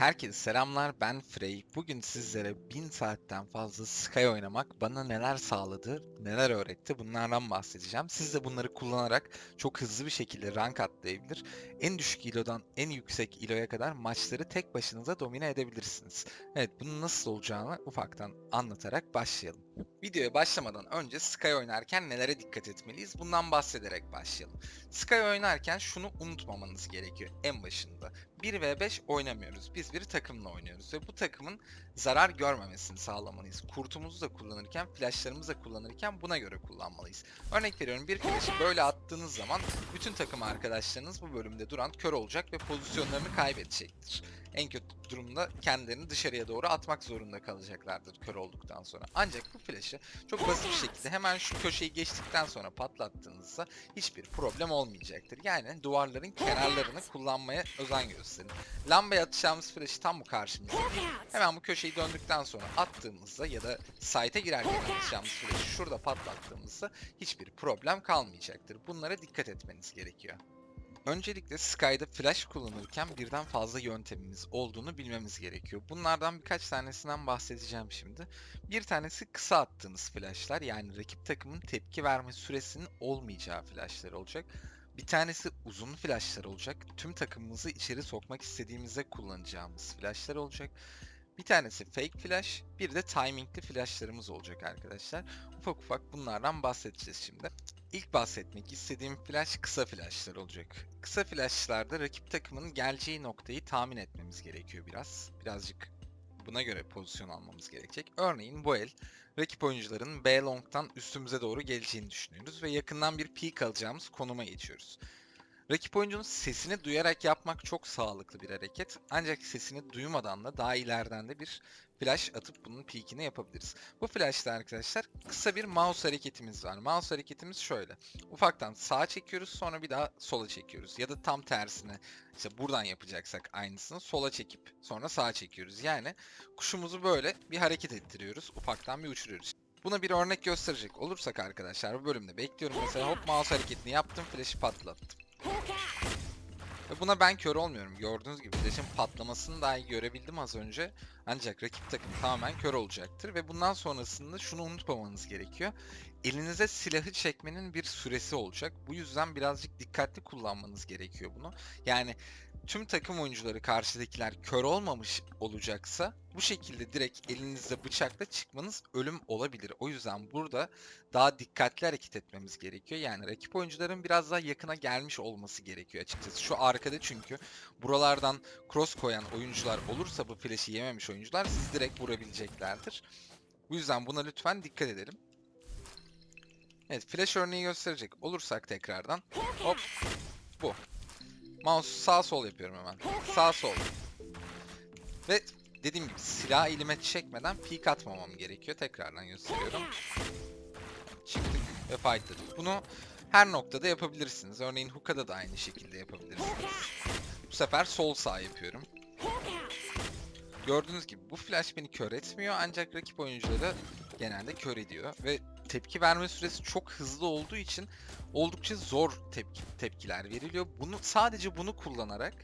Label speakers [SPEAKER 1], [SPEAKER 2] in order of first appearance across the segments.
[SPEAKER 1] Herkese selamlar ben Frey. Bugün sizlere 1000 saatten fazla Sky oynamak bana neler sağladı, neler öğretti bunlardan bahsedeceğim. Siz de bunları kullanarak çok hızlı bir şekilde rank atlayabilir. En düşük ilodan en yüksek iloya kadar maçları tek başınıza domine edebilirsiniz. Evet bunun nasıl olacağını ufaktan anlatarak başlayalım. Videoya başlamadan önce Sky oynarken nelere dikkat etmeliyiz bundan bahsederek başlayalım. Sky oynarken şunu unutmamanız gerekiyor en başında. 1v5 oynamıyoruz. Biz bir takımla oynuyoruz ve bu takımın zarar görmemesini sağlamalıyız. Kurtumuzu da kullanırken, flashlarımızı da kullanırken buna göre kullanmalıyız. Örnek veriyorum bir flash'ı böyle attığınız zaman bütün takım arkadaşlarınız bu bölümde duran kör olacak ve pozisyonlarını kaybedecektir. En kötü durumda kendilerini dışarıya doğru atmak zorunda kalacaklardır kör olduktan sonra. Ancak bu flash'ı çok basit bir şekilde hemen şu köşeyi geçtikten sonra patlattığınızda hiçbir problem olmayacaktır. Yani duvarların kenarlarını kullanmaya özen gösterin. Lambaya atacağımız flash'ı tam bu karşımızda değil. Hemen bu köşeyi döndükten sonra attığımızda ya da site'e girerken atacağımız flash'ı şurada patlattığımızda hiçbir problem kalmayacaktır. Bunlara dikkat etmeniz gerekiyor. Öncelikle Sky'da flash kullanırken birden fazla yöntemimiz olduğunu bilmemiz gerekiyor. Bunlardan birkaç tanesinden bahsedeceğim şimdi. Bir tanesi kısa attığınız flashlar yani rakip takımın tepki verme süresinin olmayacağı flashlar olacak. Bir tanesi uzun flashlar olacak. Tüm takımımızı içeri sokmak istediğimizde kullanacağımız flashlar olacak. Bir tanesi fake flash, bir de timingli flashlarımız olacak arkadaşlar. Ufak ufak bunlardan bahsedeceğiz şimdi. İlk bahsetmek istediğim flash kısa flashlar olacak. Kısa flashlarda rakip takımın geleceği noktayı tahmin etmemiz gerekiyor biraz. Birazcık buna göre pozisyon almamız gerekecek. Örneğin bu el rakip oyuncuların B long'tan üstümüze doğru geleceğini düşünüyoruz ve yakından bir peek alacağımız konuma geçiyoruz. Rakip oyuncunun sesini duyarak yapmak çok sağlıklı bir hareket. Ancak sesini duymadan da daha ileriden de bir flash atıp bunun peakini yapabiliriz. Bu flash'ta arkadaşlar kısa bir mouse hareketimiz var. Mouse hareketimiz şöyle. Ufaktan sağa çekiyoruz sonra bir daha sola çekiyoruz. Ya da tam tersine işte buradan yapacaksak aynısını sola çekip sonra sağa çekiyoruz. Yani kuşumuzu böyle bir hareket ettiriyoruz. Ufaktan bir uçuruyoruz. Buna bir örnek gösterecek olursak arkadaşlar bu bölümde bekliyorum. Mesela hop mouse hareketini yaptım flash'ı patlattım. Ve buna ben kör olmuyorum. Gördüğünüz gibi flash'ın patlamasını dahi görebildim az önce. Ancak rakip takım tamamen kör olacaktır. Ve bundan sonrasında şunu unutmamanız gerekiyor. Elinize silahı çekmenin bir süresi olacak. Bu yüzden birazcık dikkatli kullanmanız gerekiyor bunu. Yani tüm takım oyuncuları karşıdakiler kör olmamış olacaksa bu şekilde direkt elinizde bıçakla çıkmanız ölüm olabilir. O yüzden burada daha dikkatli hareket etmemiz gerekiyor. Yani rakip oyuncuların biraz daha yakına gelmiş olması gerekiyor açıkçası. Şu arkada çünkü buralardan cross koyan oyuncular olursa bu flash'i yememiş oyuncular siz direkt vurabileceklerdir. Bu yüzden buna lütfen dikkat edelim. Evet flash örneği gösterecek olursak tekrardan. Hop bu. Mouse sağ sol yapıyorum hemen. Sağ sol. Ve dediğim gibi silah elime çekmeden peek atmamam gerekiyor. Tekrardan gösteriyorum. Çıktık ve fightladık. Bunu her noktada yapabilirsiniz. Örneğin hookah'da da aynı şekilde yapabilirsiniz. Bu sefer sol sağ yapıyorum. Gördüğünüz gibi bu flash beni kör etmiyor ancak rakip oyuncuları genelde kör ediyor ve tepki verme süresi çok hızlı olduğu için oldukça zor tepki tepkiler veriliyor. Bunu sadece bunu kullanarak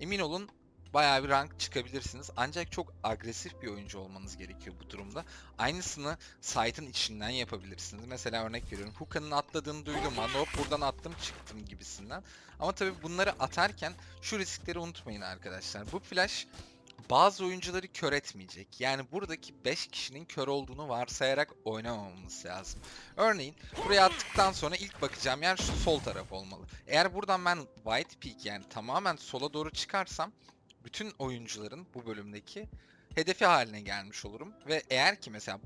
[SPEAKER 1] emin olun bayağı bir rank çıkabilirsiniz. Ancak çok agresif bir oyuncu olmanız gerekiyor bu durumda. Aynısını site'ın içinden yapabilirsiniz. Mesela örnek veriyorum. Hookah'ın atladığını duydum. Hop buradan attım çıktım gibisinden. Ama tabii bunları atarken şu riskleri unutmayın arkadaşlar. Bu flash bazı oyuncuları kör etmeyecek. Yani buradaki 5 kişinin kör olduğunu varsayarak oynamamamız lazım. Örneğin buraya attıktan sonra ilk bakacağım yer şu sol taraf olmalı. Eğer buradan ben white peak yani tamamen sola doğru çıkarsam bütün oyuncuların bu bölümdeki hedefi haline gelmiş olurum. Ve eğer ki mesela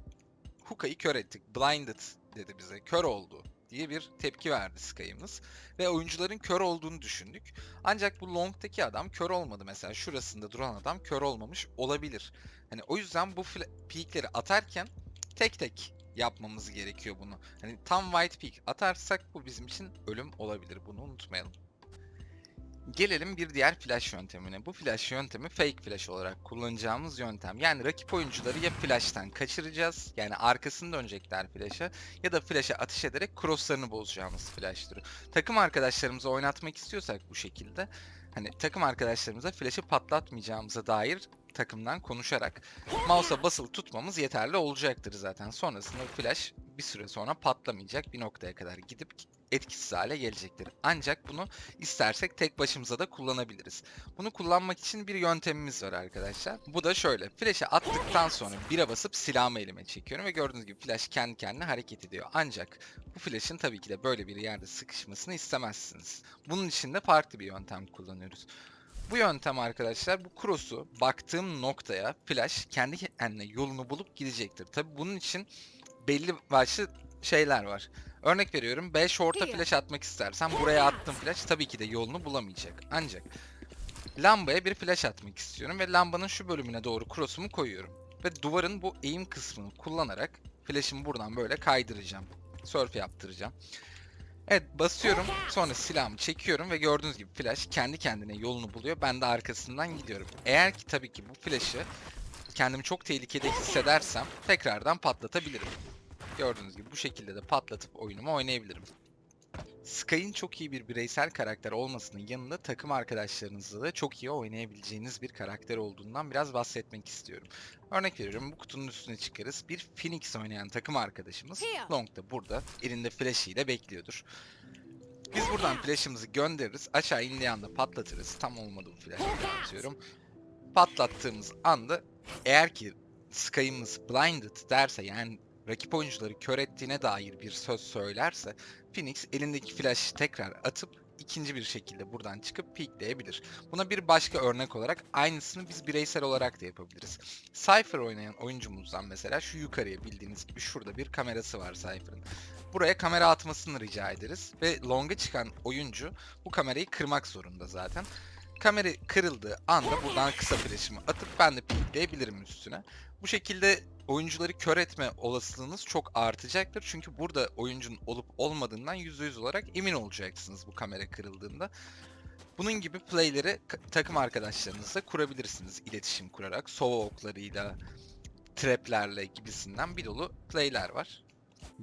[SPEAKER 1] Hookah'yı kör ettik, blinded dedi bize, kör oldu diye bir tepki verdi Sky'ımız. Ve oyuncuların kör olduğunu düşündük. Ancak bu long'taki adam kör olmadı mesela. Şurasında duran adam kör olmamış olabilir. Hani o yüzden bu peakleri atarken tek tek yapmamız gerekiyor bunu. Hani tam white peak atarsak bu bizim için ölüm olabilir. Bunu unutmayalım. Gelelim bir diğer flash yöntemine. Bu flash yöntemi fake flash olarak kullanacağımız yöntem. Yani rakip oyuncuları ya flash'tan kaçıracağız. Yani arkasını dönecekler flash'a ya da flash'a atış ederek crosslarını bozacağımız flash türü. Takım arkadaşlarımızı oynatmak istiyorsak bu şekilde hani takım arkadaşlarımıza flash'ı patlatmayacağımıza dair takımdan konuşarak mouse'a basılı tutmamız yeterli olacaktır zaten. Sonrasında flash bir süre sonra patlamayacak bir noktaya kadar gidip etkisiz hale gelecektir. Ancak bunu istersek tek başımıza da kullanabiliriz. Bunu kullanmak için bir yöntemimiz var arkadaşlar. Bu da şöyle. Flash'ı attıktan sonra bira basıp silahımı elime çekiyorum ve gördüğünüz gibi flash kendi kendine hareket ediyor. Ancak bu flash'ın tabii ki de böyle bir yerde sıkışmasını istemezsiniz. Bunun için de farklı bir yöntem kullanıyoruz. Bu yöntem arkadaşlar bu cross'u baktığım noktaya flash kendi kendine yolunu bulup gidecektir. Tabii bunun için belli başlı şeyler var. Örnek veriyorum 5 orta flash atmak istersen buraya attım flash tabii ki de yolunu bulamayacak. Ancak lambaya bir flash atmak istiyorum ve lambanın şu bölümüne doğru cross'umu koyuyorum. Ve duvarın bu eğim kısmını kullanarak flash'ımı buradan böyle kaydıracağım. Surf yaptıracağım. Evet basıyorum sonra silahımı çekiyorum ve gördüğünüz gibi flash kendi kendine yolunu buluyor. Ben de arkasından gidiyorum. Eğer ki tabii ki bu flash'ı kendimi çok tehlikede hissedersem tekrardan patlatabilirim. Gördüğünüz gibi bu şekilde de patlatıp oyunumu oynayabilirim. Sky'in çok iyi bir bireysel karakter olmasının yanında takım arkadaşlarınızla da çok iyi oynayabileceğiniz bir karakter olduğundan biraz bahsetmek istiyorum. Örnek veriyorum bu kutunun üstüne çıkarız. Bir Phoenix oynayan takım arkadaşımız Long da burada elinde flash ile bekliyordur. Biz buradan flash'ımızı göndeririz. Aşağı indiği anda patlatırız. Tam olmadı bu flash atıyorum. Patlattığımız anda eğer ki Sky'ımız blinded derse yani rakip oyuncuları kör ettiğine dair bir söz söylerse Phoenix elindeki flash'ı tekrar atıp ikinci bir şekilde buradan çıkıp peekleyebilir. Buna bir başka örnek olarak aynısını biz bireysel olarak da yapabiliriz. Cypher oynayan oyuncumuzdan mesela şu yukarıya bildiğiniz gibi şurada bir kamerası var Cypher'ın. Buraya kamera atmasını rica ederiz ve long'a çıkan oyuncu bu kamerayı kırmak zorunda zaten. Kamera kırıldığı anda buradan kısa flash'ımı atıp ben de peekleyebilirim üstüne. Bu şekilde oyuncuları kör etme olasılığınız çok artacaktır. Çünkü burada oyuncunun olup olmadığından %100 olarak emin olacaksınız bu kamera kırıldığında. Bunun gibi playleri takım arkadaşlarınızla kurabilirsiniz iletişim kurarak. Sova oklarıyla, traplerle gibisinden bir dolu playler var.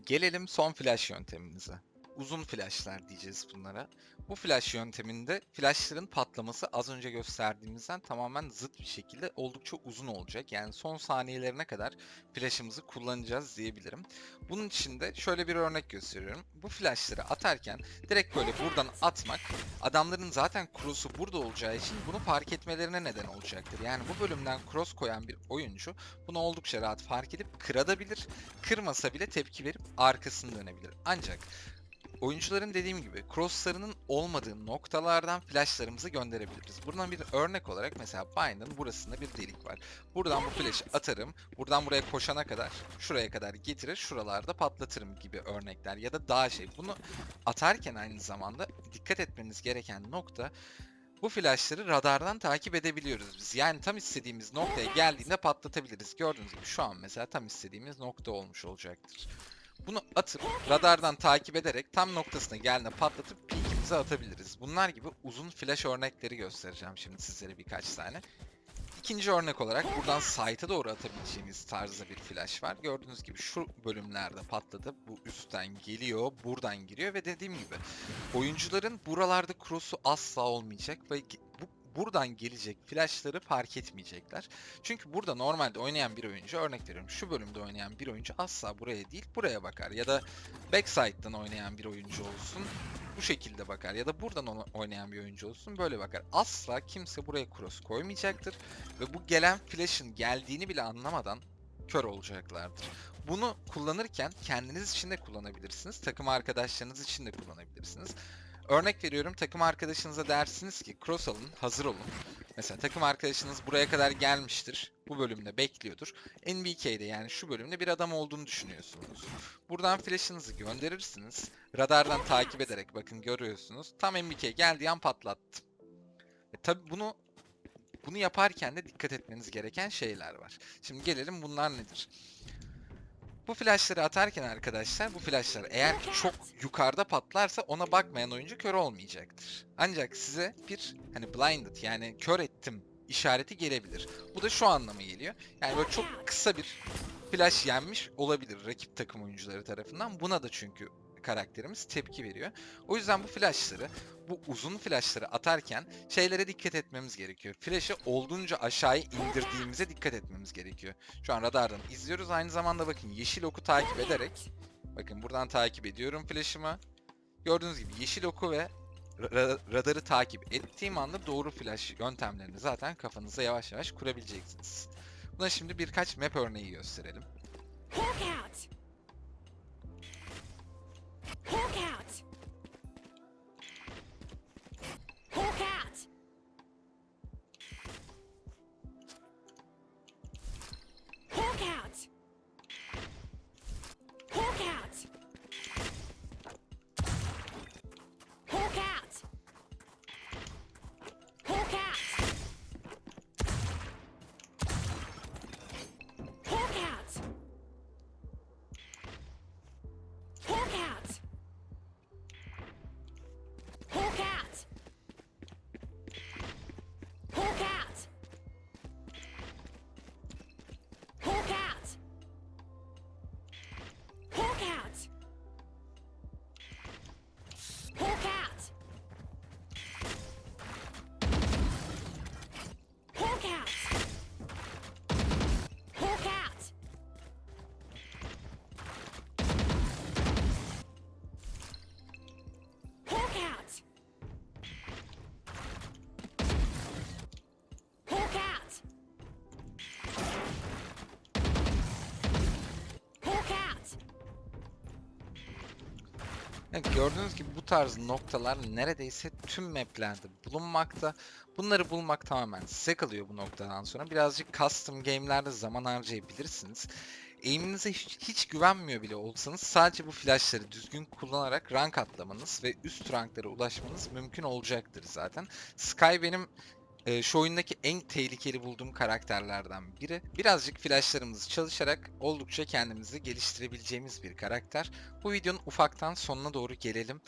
[SPEAKER 1] Gelelim son flash yöntemimize. Uzun flashlar diyeceğiz bunlara. Bu flash yönteminde flashların patlaması az önce gösterdiğimizden tamamen zıt bir şekilde oldukça uzun olacak. Yani son saniyelerine kadar flash'ımızı kullanacağız diyebilirim. Bunun için de şöyle bir örnek gösteriyorum. Bu flashları atarken direkt böyle buradan atmak adamların zaten cross'u burada olacağı için bunu fark etmelerine neden olacaktır. Yani bu bölümden cross koyan bir oyuncu bunu oldukça rahat fark edip kırabilir. Kırmasa bile tepki verip arkasını dönebilir. Ancak oyuncuların dediğim gibi crosslarının olmadığı noktalardan flashlarımızı gönderebiliriz. Buradan bir örnek olarak mesela Bind'ın burasında bir delik var. Buradan bu flash'ı atarım. Buradan buraya koşana kadar şuraya kadar getirir. Şuralarda patlatırım gibi örnekler ya da daha şey. Bunu atarken aynı zamanda dikkat etmeniz gereken nokta bu flashları radardan takip edebiliyoruz biz. Yani tam istediğimiz noktaya geldiğinde patlatabiliriz. Gördüğünüz gibi şu an mesela tam istediğimiz nokta olmuş olacaktır. Bunu atıp radardan takip ederek tam noktasına geldiğinde patlatıp peekimize atabiliriz. Bunlar gibi uzun flash örnekleri göstereceğim şimdi sizlere birkaç tane. İkinci örnek olarak buradan site'a doğru atabileceğimiz tarzda bir flash var. Gördüğünüz gibi şu bölümlerde patladı. Bu üstten geliyor, buradan giriyor ve dediğim gibi oyuncuların buralarda cross'u asla olmayacak ve buradan gelecek flashları fark etmeyecekler. Çünkü burada normalde oynayan bir oyuncu örnek veriyorum şu bölümde oynayan bir oyuncu asla buraya değil buraya bakar ya da backside'dan oynayan bir oyuncu olsun bu şekilde bakar ya da buradan oynayan bir oyuncu olsun böyle bakar. Asla kimse buraya cross koymayacaktır ve bu gelen flash'ın geldiğini bile anlamadan kör olacaklardır. Bunu kullanırken kendiniz için de kullanabilirsiniz, takım arkadaşlarınız için de kullanabilirsiniz. Örnek veriyorum takım arkadaşınıza dersiniz ki cross alın, hazır olun. Mesela takım arkadaşınız buraya kadar gelmiştir. Bu bölümde bekliyordur. NBK'de yani şu bölümde bir adam olduğunu düşünüyorsunuz. Buradan flash'ınızı gönderirsiniz. Radardan takip ederek bakın görüyorsunuz. Tam NBK geldiği an patlattım. E tabi bunu bunu yaparken de dikkat etmeniz gereken şeyler var. Şimdi gelelim bunlar nedir? Bu flashları atarken arkadaşlar bu flashlar eğer çok yukarıda patlarsa ona bakmayan oyuncu kör olmayacaktır. Ancak size bir hani blinded yani kör ettim işareti gelebilir. Bu da şu anlama geliyor. Yani böyle çok kısa bir flash yenmiş olabilir rakip takım oyuncuları tarafından. Buna da çünkü karakterimiz tepki veriyor. O yüzden bu flashları bu uzun flashları atarken şeylere dikkat etmemiz gerekiyor. Flash'ı olduğunca aşağıya indirdiğimize dikkat etmemiz gerekiyor. Şu an radardan izliyoruz. Aynı zamanda bakın yeşil oku takip ederek bakın buradan takip ediyorum flash'ımı. Gördüğünüz gibi yeşil oku ve ra- radarı takip ettiğim anda doğru flash yöntemlerini zaten kafanıza yavaş yavaş kurabileceksiniz. Buna şimdi birkaç map örneği gösterelim. Evet, gördüğünüz gibi bu tarz noktalar neredeyse tüm maplerde bulunmakta. Bunları bulmak tamamen size kalıyor bu noktadan sonra. Birazcık custom game'lerde zaman harcayabilirsiniz. Aim'inize hiç, hiç güvenmiyor bile olsanız sadece bu flashları düzgün kullanarak rank atlamanız ve üst ranklara ulaşmanız mümkün olacaktır zaten. Sky benim e, şu oyundaki en tehlikeli bulduğum karakterlerden biri. Birazcık flashlarımızı çalışarak oldukça kendimizi geliştirebileceğimiz bir karakter. Bu videonun ufaktan sonuna doğru gelelim.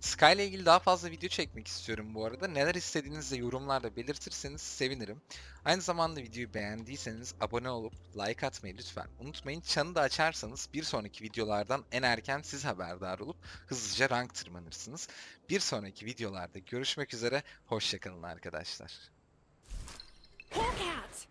[SPEAKER 1] Sky ile ilgili daha fazla video çekmek istiyorum bu arada. Neler istediğinizi de yorumlarda belirtirseniz sevinirim. Aynı zamanda videoyu beğendiyseniz abone olup like atmayı lütfen unutmayın. Çanı da açarsanız bir sonraki videolardan en erken siz haberdar olup hızlıca rank tırmanırsınız. Bir sonraki videolarda görüşmek üzere. Hoşçakalın arkadaşlar. Hawk out!